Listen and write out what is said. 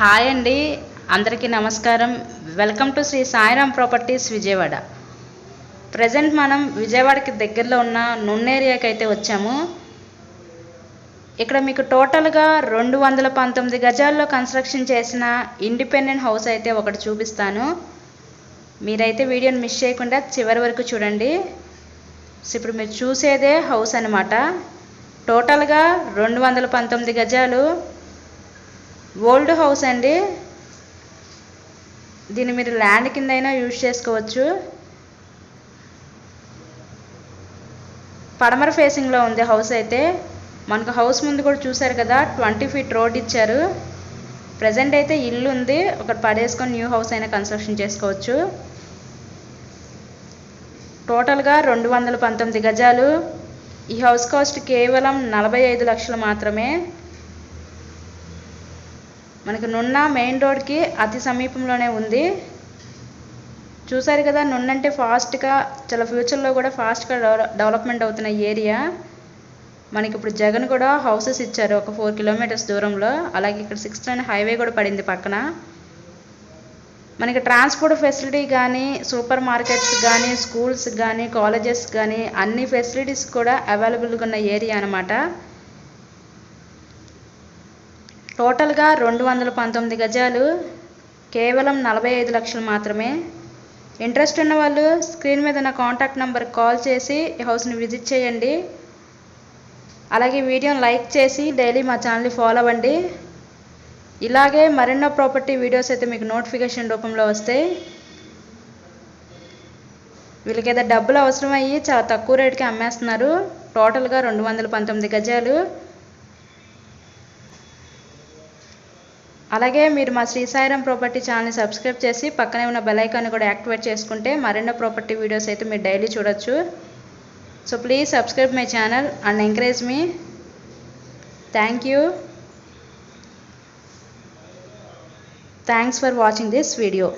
Hi అండి. అందరికీ నమస్కారం. Welcome to Shri Sairam properties Vijayawada. Present మనం విజయవాడకి దగ్గరలో ఉన్న నున్నేరియాకి అయితే వచ్చాము. ఇక్కడ మీకు టోటల్గా రెండు వందల పంతొమ్మిది గజాల్లో కన్స్ట్రక్షన్ చేసిన ఇండిపెండెంట్ హౌస్ అయితే ఒకటి చూపిస్తాను. మీరైతే వీడియోని మిస్ చేయకుండా చివరి వరకు చూడండి. సో ఇప్పుడు మీరు చూసేదే హౌస్ అనమాట టోటల్గా రెండు వందల పంతొమ్మిది గజాలు ఓల్డ్ హౌస్ అండి. దీన్ని మీరు ల్యాండ్ కింద అయినా యూజ్ చేసుకోవచ్చు. పడమర ఫేసింగ్లో ఉంది హౌస్ అయితే. మనకు హౌస్ ముందు కూడా చూసారు కదా ట్వంటీ ఫీట్ రోడ్ ఇచ్చారు. ప్రజెంట్ అయితే ఇల్లు ఉంది. ఒకటి పడేసుకొని న్యూ హౌస్ అయినా కన్స్ట్రక్షన్ చేసుకోవచ్చు. టోటల్గా రెండు వందల పంతొమ్మిది గజాలు. ఈ హౌస్ కాస్ట్ కేవలం నలభై ఐదు లక్షలు మాత్రమే. మనకి నున్న మెయిన్ రోడ్కి అతి సమీపంలోనే ఉంది. చూసారు కదా నున్నంటే ఫాస్ట్గా చాలా ఫ్యూచర్లో కూడా ఫాస్ట్గా డెవలప్మెంట్ అవుతున్న ఏరియా మనకి ఇప్పుడు జగన్ కూడా హౌసెస్ ఇచ్చారు ఒక ఫోర్ కిలోమీటర్స్ దూరంలో. అలాగే ఇక్కడ సిక్స్ లైన్ హైవే కూడా పడింది పక్కన. మనకి ట్రాన్స్పోర్ట్ ఫెసిలిటీ కానీ సూపర్ మార్కెట్స్ కానీ స్కూల్స్ కానీ కాలేజెస్ కానీ అన్ని ఫెసిలిటీస్ కూడా అవైలబుల్గా ఉన్న ఏరియా అనమాట టోటల్గా రెండు వందల పంతొమ్మిది గజాలు కేవలం నలభై ఐదు లక్షలు మాత్రమే. ఇంట్రెస్ట్ ఉన్న వాళ్ళు స్క్రీన్ మీద నా కాంటాక్ట్ నెంబర్ కాల్ చేసి ఈ హౌస్ని విజిట్ చేయండి. అలాగే వీడియోని లైక్ చేసి డైలీ మా ఛానల్ని ఫాలో అవ్వండి. ఇలాగే మరెన్నో ప్రాపర్టీ వీడియోస్ అయితే మీకు నోటిఫికేషన్ రూపంలో వస్తాయి. వీళ్ళకి ఏదో డబ్బులు అవసరమయ్యి చాలా తక్కువ రేటుకి అమ్మేస్తున్నారు. టోటల్గా రెండు వందల పంతొమ్మిది గజాలు. అలాగే మీరు మా శ్రీ ప్రాపర్టీ ఛానల్ని సబ్స్క్రైబ్ చేసి పక్కనే ఉన్న బెలైకాన్ని కూడా యాక్టివేట్ చేసుకుంటే మరెన్నో ప్రాపర్టీ వీడియోస్ అయితే మీరు డైలీ చూడొచ్చు. So please subscribe my channel and encourage me thank you thanks for watching this video